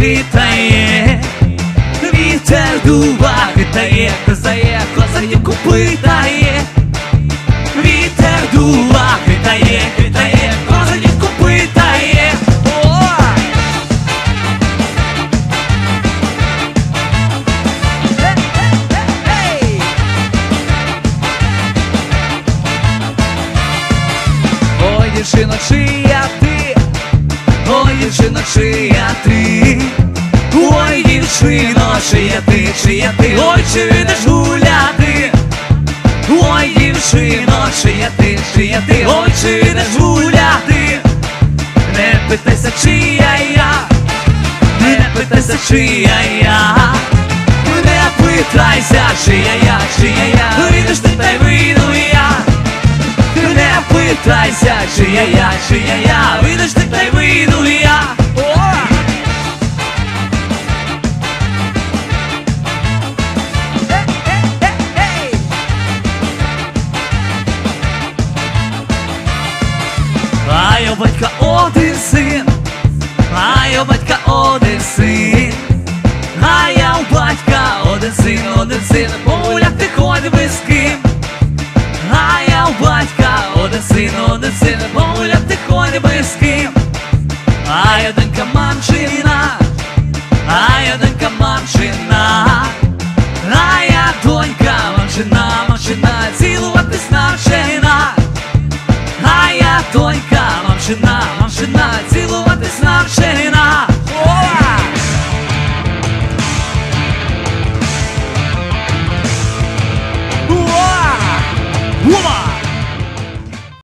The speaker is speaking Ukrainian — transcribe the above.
хитає, вітер дуба хитає, хизає, козарівку питає, вітер дуба хитає, хитає, козарівку питає. О! Ой, дівчино, чи я дівчино, чия ти, ой, дівчино, чия ти, чия ти, ой, чи йдеш гуляти, ой, дівчино, чия ти, чия ти, ой, чи йдеш гуляти, не питайся, чия я, не питайся, чия я, не питайся, чия я, чия я, вийдеш А батька один син, а батька один син, а я у батька один син, один син, погуляти хоч би з ким. А я у батька один син, один син, погуляти хоч би з ким. А я донька мамчина, а я донька мамчина, woman.